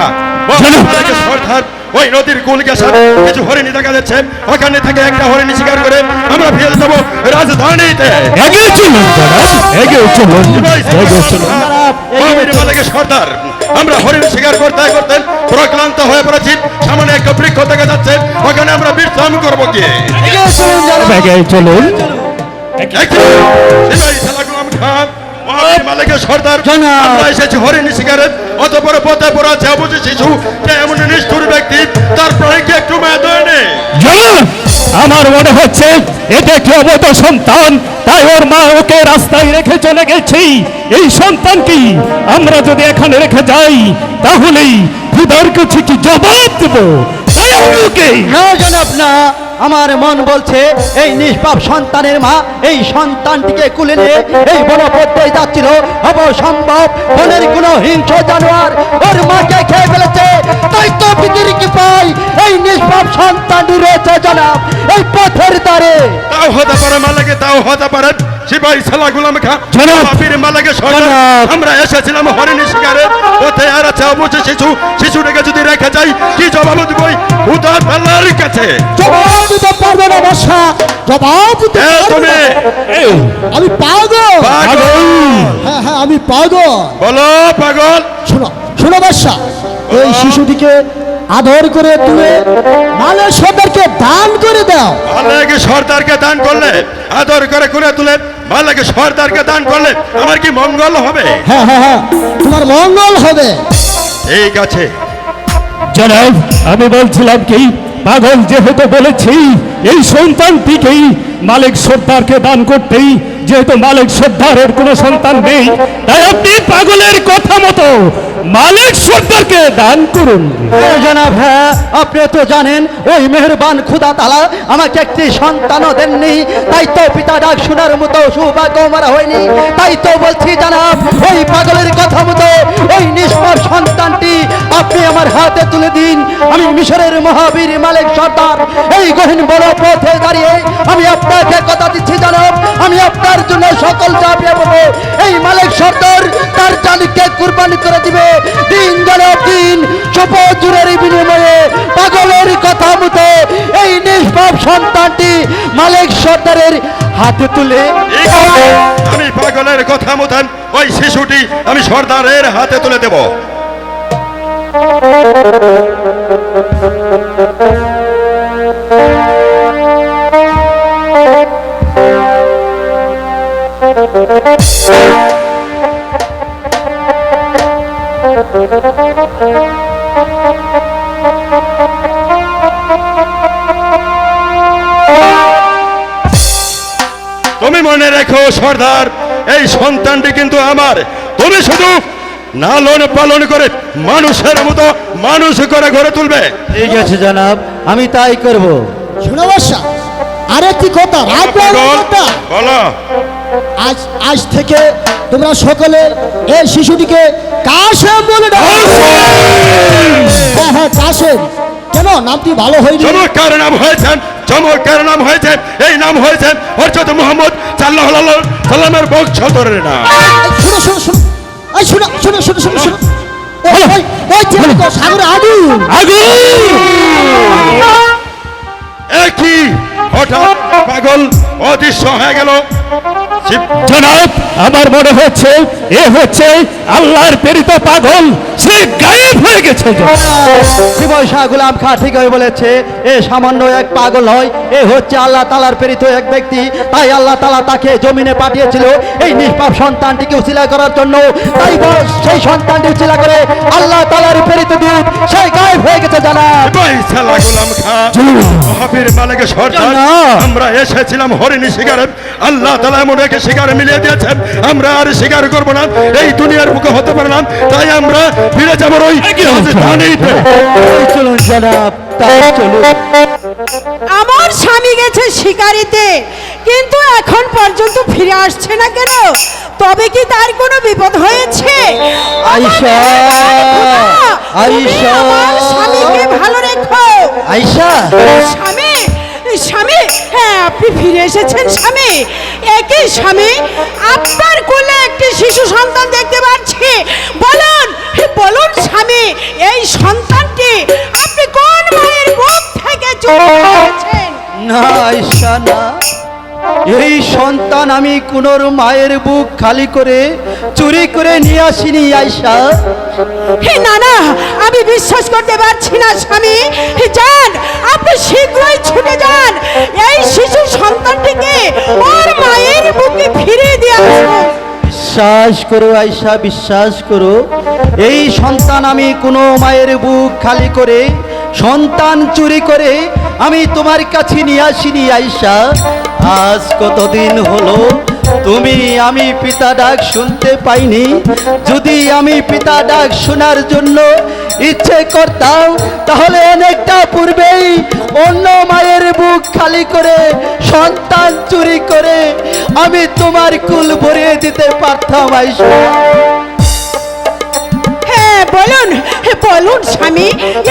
খা সর্দার ওই নদীর কুল গেছার কিছু হরিণী দেখা যাচ্ছে ওখানে থেকে একটা হরিণী শিকার করে আমরা ফিরে যাব রাজধানীতে। চলুন চলুন। চলুন সর্দার আমরা হরিণ শিকার করতে করতে প্রক্লান্ত হয়ে পড়েছি সামনে একটা বৃক্ষ দেখা যাচ্ছে ওখানে আমরা বিশ্রাম করব গিয়ে। এগিয়ে চলুন সিপাহী সালা গোলাম খান, মহাবীর মালিকের সর্দার। আমরা এসেছি হরিণ শিকারের অতপর পথে পড়া আছে অবুঝ শিশু যে এমন নিষ্ঠুর ব্যক্তি তার প্রাণীকে একটু মেয়াদয় নেই আমার মনে হচ্ছে এটা একটি অবৈধ সন্তান তাই ওর মা ওকে রাস্তায় রেখে চলে গেছি। এই সন্তান কি? আমরা যদি এখানে রেখে যাই তাহলেই খুদার কাছে কি জবাব দেব? তাই আমি ওকে না জনাব না। আমার মন বলছে, এই নিষ্পাপ সন্তানের মা, এই সন্তানটিকে কুলে নিয়ে এই বড় পড়তে যাচ্ছিল অবসম্ভব বনের কোন হিংস্র জানোয়ার ওর মাকে খেয়ে ফেলেছে। তাই তো পৃথিবী কি পাই এই নিষ্পাপ সন্তানটি রয়েছে জনাব। এই পথের দ্বারে। তাও হতে পারে মালাকে, তাও হতে পারে সিপাহী সালা গোলাম জনাব। মহাবীর মালাকে। আমরা এসেছিলাম হরিণ শিকারে। পথে আর আছে অবুঝ শিশু। শিশুটাকে যদি রেখে যাই কি জবাব দিবই উদার পাল্লার কাছে। জবাব দিতে পারবে না বর্ষা। জবাব দিতে তুমি। না। আমি পাগল। পাগল। হ্যাঁ হ্যাঁ আমি পাগল। বলো পাগল। শোনো বর্ষা এই শিশুটিকে আদর করে তুলে মালের সর্দারকে দান করে দাও। মালাকে সর্দারকে দান করলে আদর করে করে তুলে মালাকে সর্দারকে দান করলে আমার কি মঙ্গল হবে? হ্যাঁ হ্যাঁ হ্যাঁ তোমার মঙ্গল হবে। ঠিক আছে। জনাব আমি বলছিলাম কি পাগল যেহেতু বলেছি এই সন্তানটিকেই মালিক সর্দারকে দান করতেই যেহেতু মালিক সর্দারের কোনো সন্তান নেই তাই আপনি পাগলের কথা মতো মালিক সর্দারকে দান করুন। হ্যাঁ, জনাব হ্যাঁ আপনি তো জানেন ওই মেহরবান খুদা তালা আমাকে একটি সন্তানও দেননি। তাই তো পিতা ডাক শোনার মতো সৌভাগ্য মারা হয়নি। তাই তো বলছি জানাব ওই পাগলের কথা মতো আমার হাতে তুলে দিন। আমি মিশরের মহাবীর মালিক সর্দার। এই গহীন বড় পথে দাঁড়িয়ে আমি আপনাকে কথা দিচ্ছি, জানাব। আমি আপনার জন্য সকল চাপিয়ে পড়ব এই মালিক সর্দার তার জালিকে কুরবানি করে দিবে। দিন জানাব দিন শপথ জুড়ের বিনিময়ে পাগলের কথা মতো এই নিষ্পাপ সন্তানটি মালিক সর্দারের হাতে তুলে আমি পাগলের কথা মতন ওই শিশুটি আমি সর্দারের হাতে তুলে দেব। তুমি মনে রেখো সর্দার এই সন্তানটি কিন্তু আমার। তুমি শুধু লালন পালন করে মানুষের মতো মানুষ করে ঘরে তুলবে। ঠিক আছে জনাব আমি তাই করব। শোনো বর্ষা আরেকটি কথা রাত কথা বলো। আজ আজ থেকে তোমরা সকলে এই শিশুটিকে কাশেম বলে ডাকো। হ্যাঁ হ্যাঁ কাশেম কেন? নামটি ভালো হয়নি। চমৎকার নাম হয়েছেন চমৎকার নাম হয়েছে এই নাম হয়েছে হরচত মোহাম্মদ সাল্লাহ সাল্লামের বংশধরের নাম। শোনো শোনো শোনো। এই শোনো শোনো শোনো শোনো শোনো। ওই ওই ওই যে দেখো, সাগরে আগুন! একই হঠাৎ পাগল অদৃশ্য হয়ে গেল। জনাব আমার মনে হচ্ছে এ হচ্ছে আল্লাহর প্রেরিত পাগল। সে গায়েব হয়ে গেছে শিবয় শাহ গুলাম খা ঠিকই বলেছে এ সামান্য এক পাগল হয় এ হচ্ছে আল্লাহ তালার প্রেরিত এক ব্যক্তি। তাই আল্লাহ তালা তাকে জমিনে পাঠিয়েছিল এই নিষ্পাপ সন্তানটিকে উচিলা করার জন্য। তাই সেই সন্তানটি উচিলা করে আল্লাহ তালার প্রেরিত দূত সেই গায়েব হয়ে গেছে জানা আমরা এসেছিলাম হরিণী শিকারে আল্লাহ তালা এমন একে শিকারে মিলিয়ে দিয়েছেন। আমরা আর শিকার করব না। এই দুনিয়ার বুকে হতে পারে না। তাই আমরা ফিরে যাব ওই চলুন জনাব আমার স্বামী গেছে শিকারিতে কিন্তু এখন পর্যন্ত ফিরে আসছে না কেন? তবে কি তার কোনো বিপদ হয়েছে? আয়শা, তুমি আয়শা। স্বামীকে ভালো রেখো। আইসা স্বামী স্বামী হ্যাঁ আপনি ফিরে এসেছেন, স্বামী। একই স্বামী, আপনার কোলে একটি শিশু সন্তান দেখতে পাচ্ছি। বলুন বলুন, স্বামী, এই সন্তানটি আপনি কোন মায়ের মুখ থেকে করেছেন? না আয়সা না। এই সন্তান আমি কোনোর মায়ের বুক খালি করে চুরি করে নিয়ে আসিনি আয়সা হে না না আমি বিশ্বাস করতে পারছি না স্বামী। যান আপনি শীঘ্রই ছুটে যান। এই শিশু সন্তানটিকে ওর মায়ের বুকে ফিরিয়ে দিয়ে আসুন। বিশ্বাস করো আয়সা বিশ্বাস করো। এই সন্তান আমি কোনো মায়ের বুক খালি করে সন্তান চুরি করে আমি তোমার কাছে নিয়ে আসিনি আইসা আজ কতদিন হলো তুমি আমি পিতা ডাক শুনতে পাইনি। যদি আমি পিতা ডাক শোনার জন্য ইচ্ছে করতাম, তাহলে অনেকটা পূর্বেই অন্য মায়ের বুক খালি করে সন্তান চুরি করে আমি তোমার কুল ভরিয়ে দিতে পারতাম আইসা বলুন বলুন স্বামী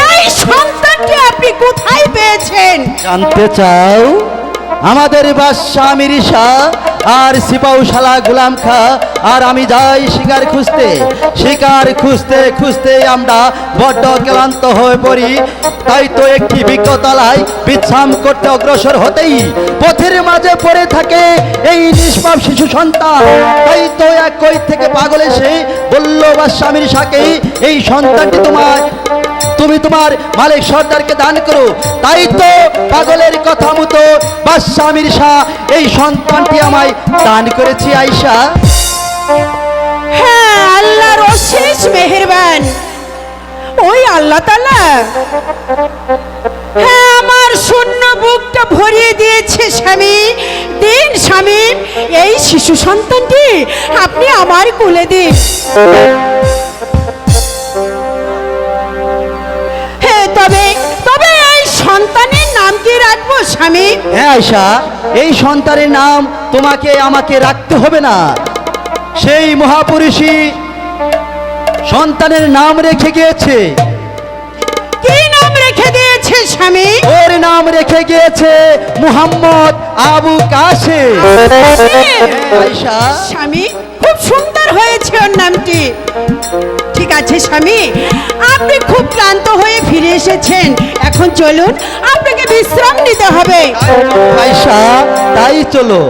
এই সন্তানকে আপনি কোথায় পেয়েছেন? জানতে চাও? আমাদের বাদশাহ মিরিশা আর সিপাউশালা গুলাম খা, আর আমি যাই শিকার খুঁজতে। শিকার খুঁজতে খুঁজতে আমরা বড্ড ক্লান্ত হয়ে পড়ি। তাই তো একটি বিজ্ঞতলায় বিশ্রাম করতে অগ্রসর হতেই পথের মাঝে পড়ে থাকে এই নিষ্পাপ শিশু সন্তান। তাই তো এক কই থেকে পাগল এসে বলল বা স্বামীর মিরিশাকে এই সন্তানটি তোমার তুমি তোমার মালিক সর্দারকে দান করো। তাই তো পাগলের কথা মতো বাদশাহ মির্শা এই সন্তানটি আমায় দান করেছি আয়সা হ্যাঁ আল্লাহর অশেষ মেহেরবান। ওই আল্লাহ তালা হ্যাঁ আমার শূন্য বুকটা ভরিয়ে দিয়েছে স্বামী। দিন স্বামী, এই শিশু সন্তানটি আপনি আমার কোলে দিন। নাম কি রাখব স্বামী। হ্যাঁ আয়সা এই সন্তানের নাম তোমাকে আমাকে রাখতে হবে না। সেই মহাপুরুষই সন্তানের নাম রেখে গিয়েছে। কি নাম রেখে দিয়েছে স্বামী? ওর নাম রেখে গিয়েছে মুহাম্মদ আবু কাশে আয়সা স্বামী খুব সুন্দর হয়েছে ওর নামটি। আছে স্বামী। আপনি খুব ক্লান্ত হয়ে ফিরে এসেছেন। এখন চলুন আপনাকে বিশ্রাম নিতে হবে। তাই চলো।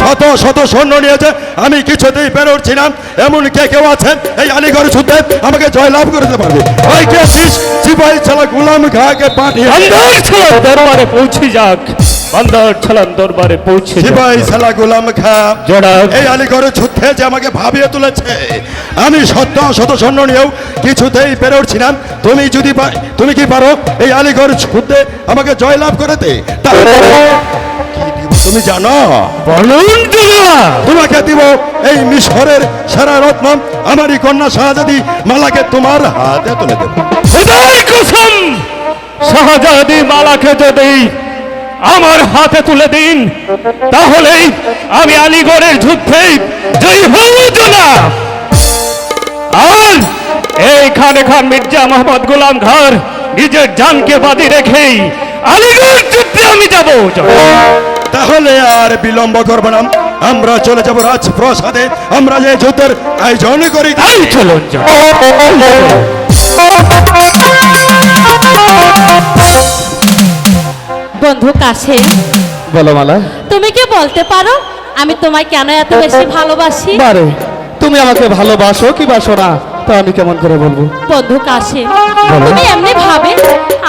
শত শত সৈন্য নিয়েছে আমি কিছুতেই বেরোচ্ছি না। এমন কে কেউ আছেন? এই আলিগড় যুদ্ধে আমাকে জয়লাভ করতে পারবে। ওই কে আছিস? সিপাহী ছেলে গুলাম খাকে পাঠিয়ে দরবারে পৌঁছে যাক। বান্দার ছেলাম দরবারে পৌঁছে। সিপাহী ছেলে গুলাম খা। জনাব। এই আলিগড়ের যুদ্ধে যে আমাকে ভাবিয়ে তুলেছে। আমি শত শত সৈন্য নিয়েও কিছুতেই বেরোচ্ছি না। তুমি যদি তুমি কি পারো এই আলিগড় যুদ্ধে আমাকে জয়লাভ করতে? তাহলে তুমি জানো? বলুন তোমাকে দিব এই মিশরের সেরা রত্ন। আমারই কন্যা শাহজাদি মালাকে তোমার হাতে তুলে দেব। খোদার কসম। শাহজাদি মালাকে যদি আমার হাতে তুলে দিন। তাহলে আমি আলিগড়ের যুদ্ধে জয় হব না আর এই খানে খান মির্জা মোহাম্মদ গোলাম ঘর নিজের জানকে বাদী রেখেই আলিগড় যুদ্ধে আমি যাব তাহলে আর বিলম্ব করব না। আমরা চলে যাব রাজপ্রসাদে। আমরা যে যুদ্ধের আয়োজন করি তাই। চলুন। বন্ধু কাছে। বলো মালা। তুমি কি বলতে পারো? আমি তোমায় কেন এত বেশি ভালোবাসি? বারে তুমি আমাকে ভালোবাসো কি বাসো না? তা আমি কেমন করে বলব? বন্ধু কাছে। তুমি এমনি ভাবে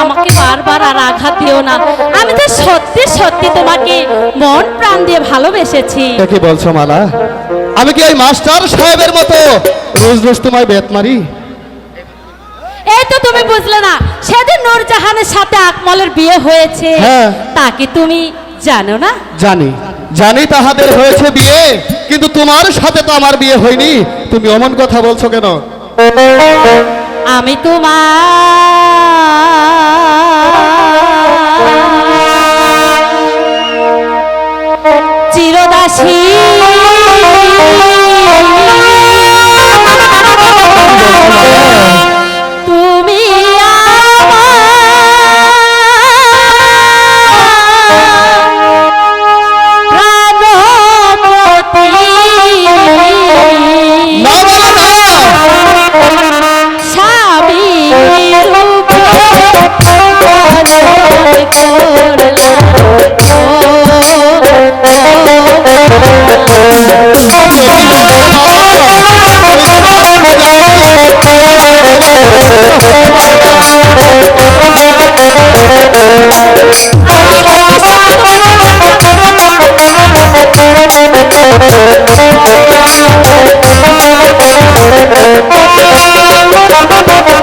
আমাকে বারবার আর আঘাত দিও না। আমি তো সত্যি সত্যি তোমাকে মন প্রাণ দিয়ে ভালোবেসেছি। কি বলছো মালা? আমি কি ওই মাস্টার সাহেবের মতো? রোজ রোজ তোমায় বেত মারি? এই তো তুমি বুঝলে না সেদিন নূরজাহানের সাথে আকমলের বিয়ে হয়েছে। হ্যাঁ। তা কি তুমি জানো না? জানি জানি তাহাদের হয়েছে বিয়ে কিন্তু তোমার সাথে তো আমার বিয়ে হয়নি। তুমি অমন কথা বলছো কেন? আমি তোমার চিরদাসী।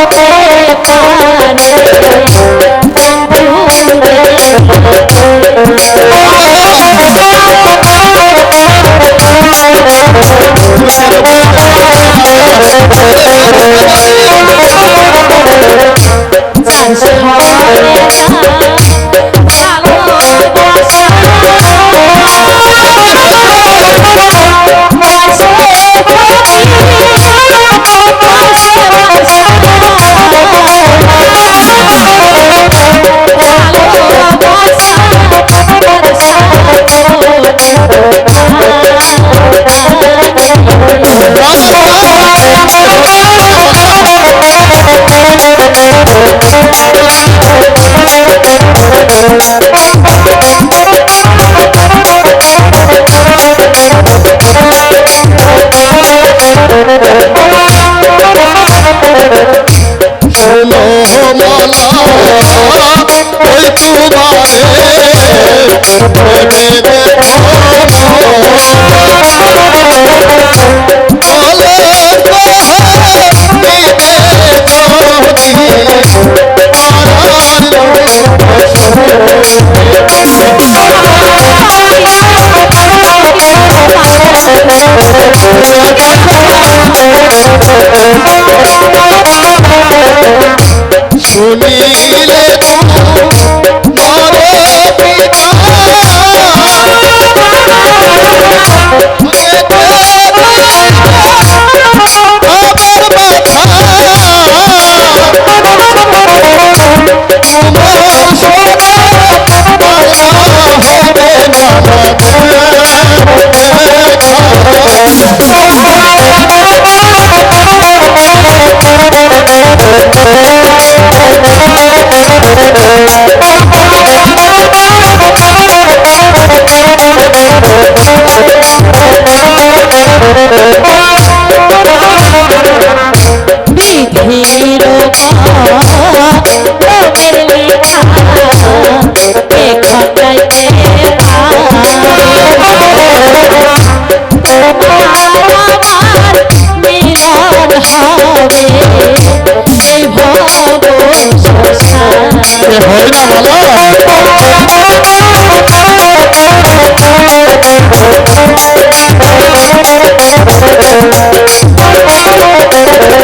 গাজার শুনিলে বিধির বলো লিখে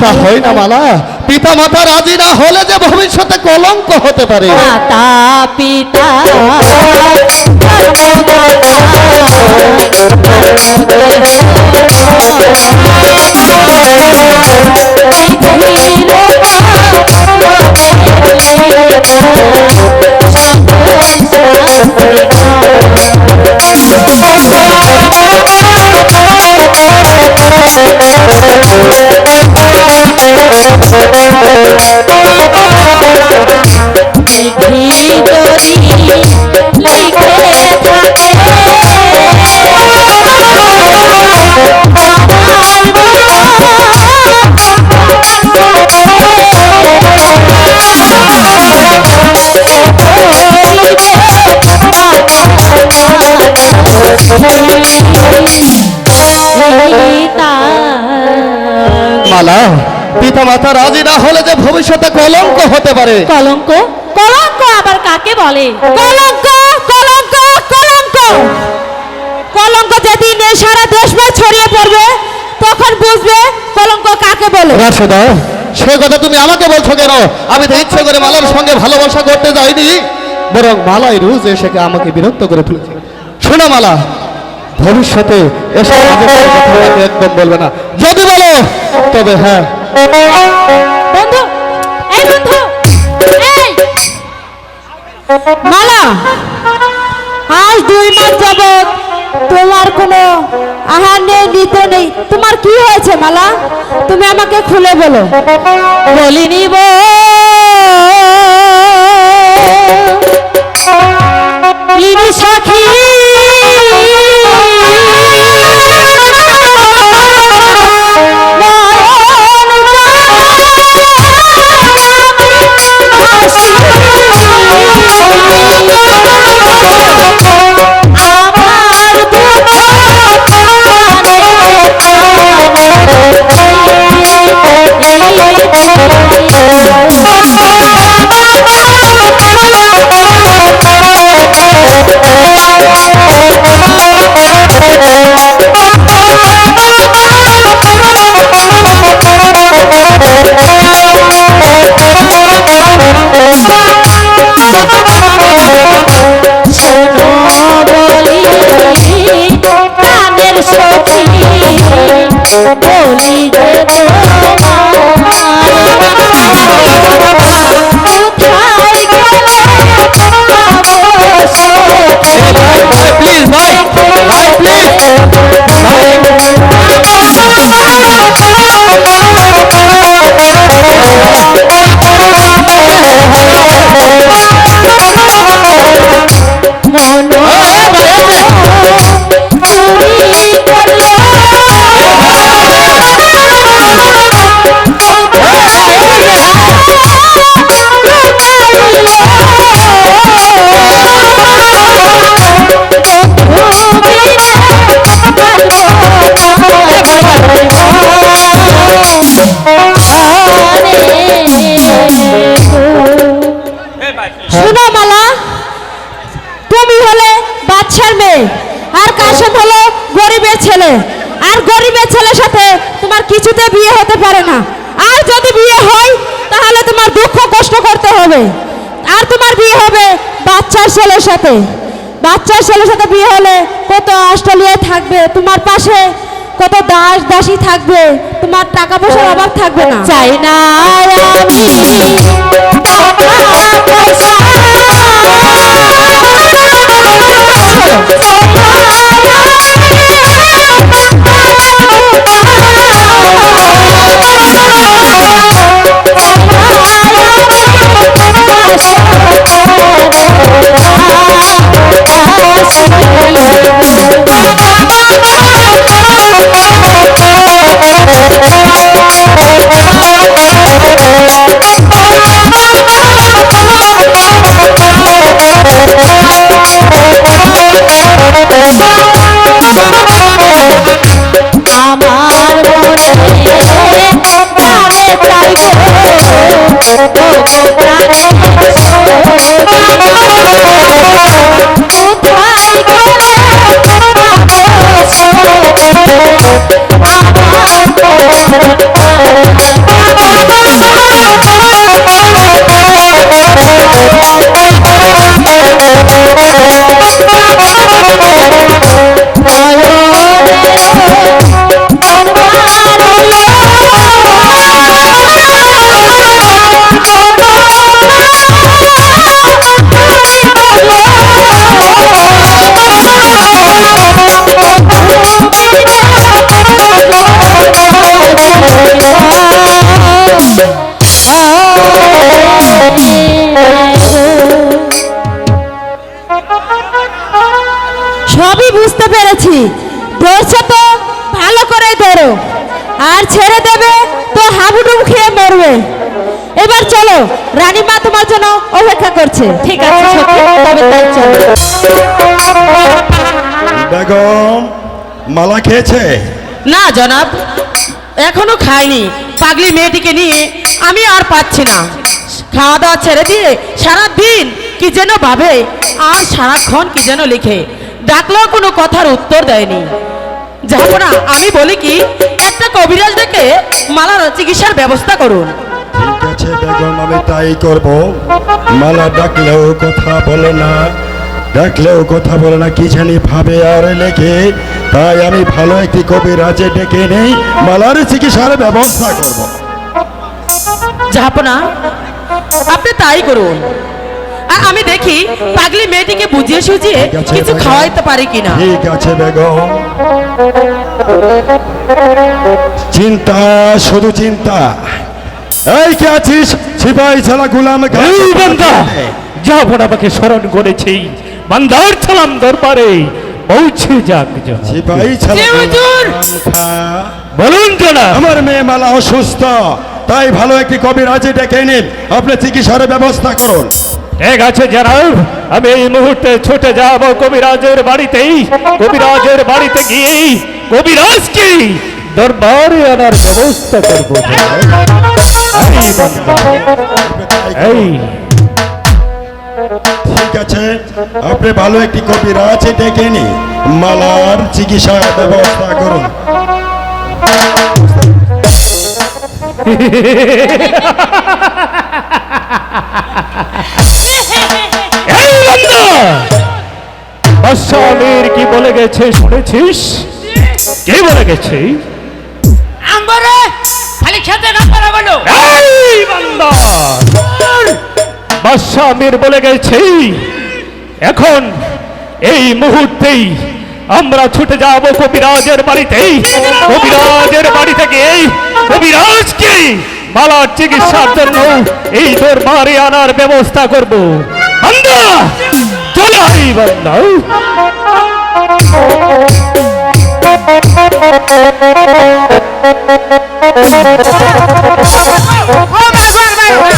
তা হয় না মালা। পিতা মাতা রাজি না হলে যে ভবিষ্যতে কলঙ্ক হতে পারে। মাতা, পিতা মালা। পিতা মাতা রাজি না হলে যে ভবিষ্যতে কলঙ্ক হতে পারে। কলঙ্ক? কলঙ্ক আবার কাকে বলে? কলঙ্ক কলঙ্ক কলঙ্ক! কলঙ্ক যেদিন সারা দেশভর ছড়িয়ে পড়বে তখন বুঝবে কলঙ্ক কাকে বলে। রাশেদা সে কথা তুমি আমাকে বলছো কেন? আমি তো ইচ্ছে করে মালার সঙ্গে ভালোবাসা করতে যাইনি। বরং মালাই রুজ এসে আমাকে বিরক্ত করে ফেলেছে। শোনো মালা ভবিষ্যতে এসব একদম বলবে না। যদি বলো তবে হ্যাঁ বন্ধু, এই বন্ধু, এই। মালা, আজ দুই মাস যাবত তোমার কোনো আহার নেই নিতে নেই। তোমার কি হয়েছে, মালা? তুমি আমাকে খুলে বলো। বলিনি বো ইনি Oh, my God. ছেলের সাথে। বাচ্চার ছেলের সাথে বিয়ে হলে কত অস্ট্রেলিয়ায় থাকবে তোমার পাশে কত দাস দাসী থাকবে তোমার টাকা পয়সার অভাব থাকবে না। চাই না আমি। টাকা পয়সা আমার মনে সবই বুঝতে পেরেছি। ধরছো তো ভালো করে ধরো। আর ছেড়ে দেবে তো হাবুডুবু খেয়ে মরবে। এবার চলো রানীমা তোমার জন্য অপেক্ষা করছে। ঠিক আছে তবে তাই চলো। বেগম মালা খেয়েছে? না জনাব। এখনও খাইনি। পাগলি মেয়েটিকে নিয়ে আমি আর পাচ্ছি না। খাওয়া দাওয়া ছেড়ে দিয়ে সারা দিন কি যেন ভাবে, আর সারাক্ষণ কি যেন লিখে। ডাকলেও কোনো কথার উত্তর দেয়নি। যাব না, আমি বলি কি, একটা কবিরাজ ডেকে মালার চিকিৎসার ব্যবস্থা করুন। ঠিক আছে আমি তাই করব। মালা ডাকলেও কথা বলে না। ডাকলেও কথা বলে না কি জানি ভাবে আর লেখে। তাই আমি ভালো একটি কবিরাজে ডেকে নেই মালার চিকিৎসার ব্যবস্থা করব। যাব আপনি তাই করুন। আর আমি দেখি পাগলি মেয়েটিকে বুঝিয়ে সুঝিয়ে কিছু খাওয়াইতে পারি কিনা। ঠিক আছে বেগম। চিন্তা শুধু চিন্তা। এই কে আছিস? সিপাহী ছাড়া গুলাম বান্দা যাব আমাকে স্মরণ করেছি বান্দার ছালাম দরবারে পৌঁছে যাক। বলুন জনাব। আমার মেয়ে মালা অসুস্থ তাই ভালো একটি কবিরাজে ডেকে নিন। আপনি চিকিৎসার ব্যবস্থা করুন। ঠিক আছে জানাব আমি এই মুহূর্তে ছুটে যাব কবিরাজের বাড়িতেই। কবিরাজের বাড়িতে গিয়ে কবিরাজকে দরবারে আনার ব্যবস্থা করব এই। ঠিক আছে আপনি ভালো একটি কপি কবিরাজে ডেকে নি মালার চিকিৎসা ব্যবস্থা করুন। এই বান্দা কি বলে গেছে শুনেছিস? কে বলে গেছে? আম্বরে খালি খেতে না পারা বলো। এই বান্দা! বাদশাহ আমির বলে গেছে, এখন এই মুহূর্তেই আমরা ছুটে যাব কবিরাজের বাড়িতেই কবিরাজের বাড়ি থেকে এই কবিরাজকে মালার চিকিৎসার জন্য এই দরবারে আনার ব্যবস্থা করব। আমরা চলে আই বান্দা। ও মা গো মা মা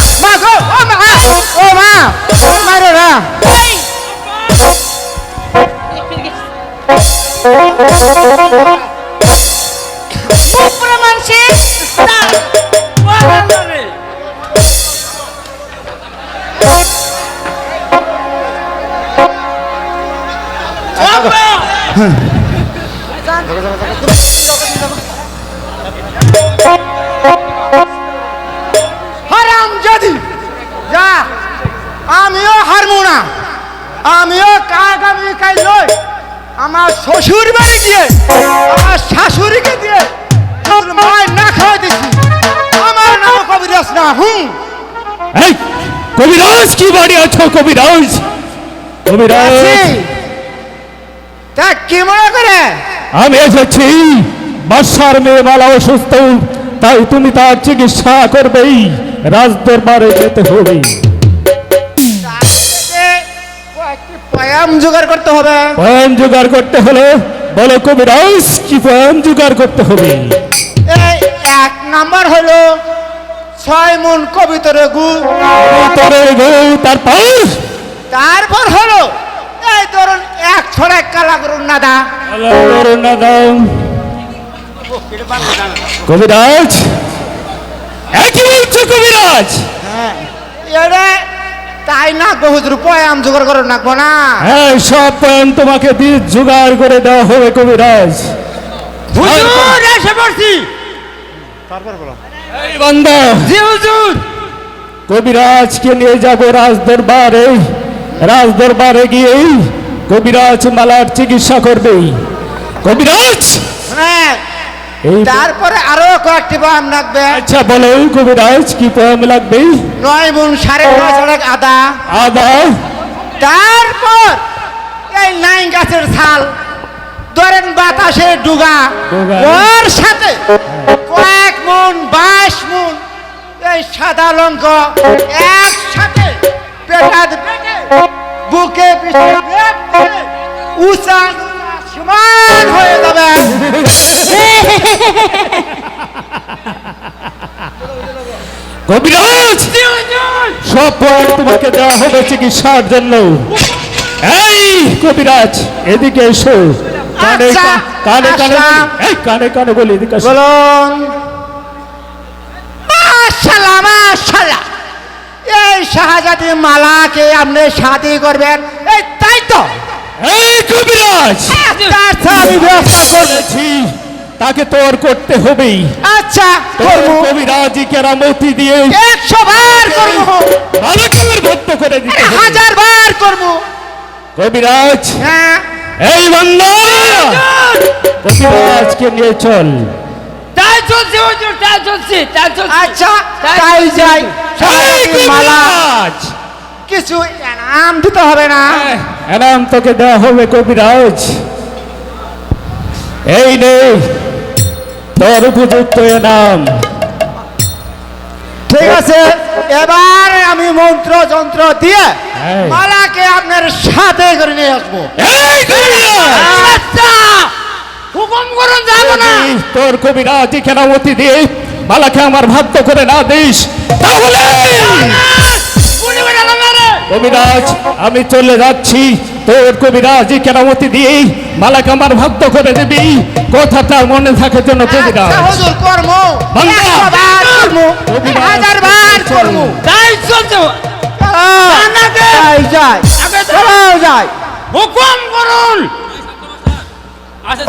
কবিরাজ কি বাড়ি আছো কবিরাজ? কবিরাজ। তা কি মনে করে? আমি এসেছি বাসার মেয়ে মালা অসুস্থ তাই তুমি তার চিকিৎসা করবেই রাজ দরবারে যেতে হবে। পয়াম জোগাড় করতে হবে। পয়ন জোগাড় করতে হলে বলো কবিরাজ কি পয়ন জোগাড় করতে হবে? এই এক নাম্বার হলো ছয় মন কবিতরে গু। তবে গো তারপর? তারপর হলো এই ধরুন এক ছড়া কালা করুন নাদা। আল্লাহ করুন না। দাও। কবিরাজ একই বলছো কবিরাজ? এটা তাই না বহুদূর পয়াম জোগাড় করে নাকবো না? হ্যাঁ সব পয়ন তোমাকে দিয়ে জোগাড় করে দেওয়া হবে কবিরাজ। হুজুর এসে পড়ছি। জি হুজুর কবিরাজকে নিয়ে যাব রাজ দরবারে রাজ দরবারে গিয়ে কবিরাজ মালার চিকিৎসা করবে। কবিরাজ! হ্যাঁ। তারপরে আরও কয়েকটি বাম লাগবে। আচ্ছা বলো কবিরাজ কি পয়ম লাগবে? নয় মন সাড়ে নয় আদা। আদা। তারপর এই নাইন গাছের ছাল। ধরেন বাতাসে ডুগা। ওর সাথে কয়েক মন বাইশ মন এই সাদা লঙ্ক একসাথে পেটাতে পেটে বুকে পিছনে উঁচা সমান হয়ে যাবে। কবিরাজ সব পয়ম তোমাকে দেওয়া হবে চিকিৎসার জন্য। এই কবিরাজ এদিকে এসো। কানে আচ্ছা, কানে কানে আচ্ছা। এই কানে কানে বলি এদিকে আসো। বলুন। মাশাল্লাহ মাশাল্লাহ। এই শাহজাদি মালাকে আপনি শাদি করবেন? এই তাই তো। এই কবিরাজ তার আমি ব্যবস্থা করব। বলেছি তাকে তোর করতে হবেই। আচ্ছা তোর করব। কবিরাজি কেরামতি দিয়ে একশো বার করব। ভালো ভক্ত করে দিতে হাজার বার করব। কবিরাজ হ্যাঁ। এই বান্দা! কবিরাজকে নিয়ে চল। তাই চলছে হুজুর তাই চলছে তাই চলছে। আচ্ছা তাই যাই। এই শাহজাদি মালা। কবিরাজ কিছু নাম দিতে হবে না। এনাম তোকে দেওয়া হবে কবিরাজ। এই নে তোর উপযুক্ত এনাম। ঠিক আছে এবার আমি মন্ত্র যন্ত্র দিয়ে। মালাকে আপনার সাথে করে নিয়ে আসব। আচ্ছা হুকুম করুন যাব না। তোর কবিরাজ কেরামতি দিয়ে মালাকে আমার ভাগ্য করে না দিস তাহলে কবিরাজ আমি চলে যাচ্ছি। তোর কবিরাজ কেরামতি দিয়ে মালাকে আমার ভক্ত করে দিবি। কথাটা মনে থাকার জন্য কবিরাজ আচ্ছা, হুজুর কর্ম। বার বার তাই চলছে। হুকুম করুন। আচ্ছা